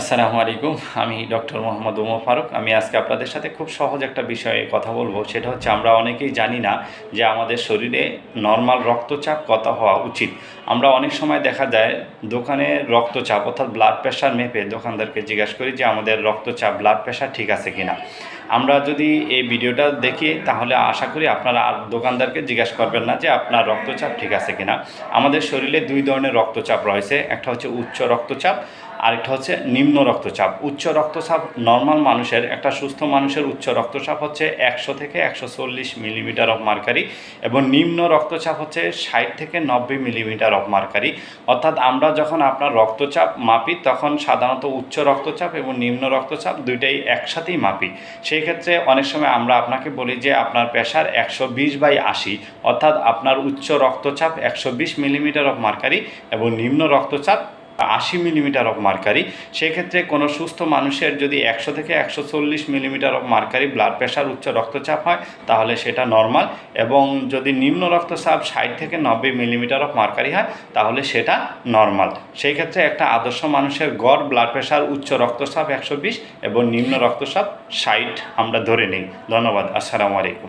আসসালামু আলাইকুম, আমি ডক্টর মোহাম্মদ উমর ফারুক। আমি আজকে আপনাদের সাথে খুব সহজ একটা বিষয়ে কথা বলব। সেটা হচ্ছে, আমরা অনেকেই জানি না যে আমাদের শরীরে নর্মাল রক্তচাপ কত হওয়া উচিত। আমরা অনেক সময় দেখা যায়, দোকানে রক্তচাপ, অর্থাৎ ব্লাড প্রেশার মেপে দোকানদারকে জিজ্ঞাসা করি যে, আমাদের রক্তচাপ ব্লাড প্রেশার ঠিক আছে কিনা? আমরা যদি এই ভিডিওটা দেখি, তাহলে আশা করি আপনারা আর দোকানদারকে জিজ্ঞাসা করবেন না যে, আপনার রক্তচাপ ঠিক আছে কিনা? আমাদের শরীরে দুই ধরনের রক্তচাপ রয়েছে। একটা হচ্ছে উচ্চ রক্তচাপ আরেকটা হচ্ছে নিম্ন রক্তচাপ। উচ্চ রক্তচাপ নর্মাল মানুষের, একটা সুস্থ মানুষের উচ্চ রক্তচাপ হচ্ছে একশো থেকে একশো চল্লিশ মিলিমিটার অফ মার্কারি এবং নিম্ন রক্তচাপ হচ্ছে ষাট থেকে নব্বই মিলিমিটার অফ মার্কারি অর্থাৎ আমরা যখন আপনার রক্তচাপ মাপি, তখন সাধারণত উচ্চ রক্তচাপ এবং নিম্ন রক্তচাপ দুইটাই একসাথেই মাপি। সেই ক্ষেত্রে অনেক সময় আমরা আপনাকে বলি যে আপনার প্রেশার একশো বিশ বাই আশি, অর্থাৎ আপনার উচ্চ রক্তচাপ একশো বিশ মিলিমিটার অফ মার্কারি এবং নিম্ন রক্তচাপ আশি মিলিমিটার অফ মার্কারি সেক্ষেত্রে কোনো সুস্থ মানুষের যদি একশো থেকে একশো চল্লিশ millimetre of mercury blood pressure উচ্চ রক্তচাপ হয়, তাহলে সেটা নর্মাল এবং যদি নিম্ন রক্তচাপ ষাট থেকে নব্বই মিলিমিটার অফ মার্কারি হয়, তাহলে সেটা নর্মাল সেই ক্ষেত্রে একটা আদর্শ মানুষের গড় ব্লাড প্রেশার উচ্চ রক্তচাপ একশো বিশ এবং নিম্ন রক্তচাপ ষাট আমরা ধরে নিই। ধন্যবাদ। আসসালামু আলাইকুম।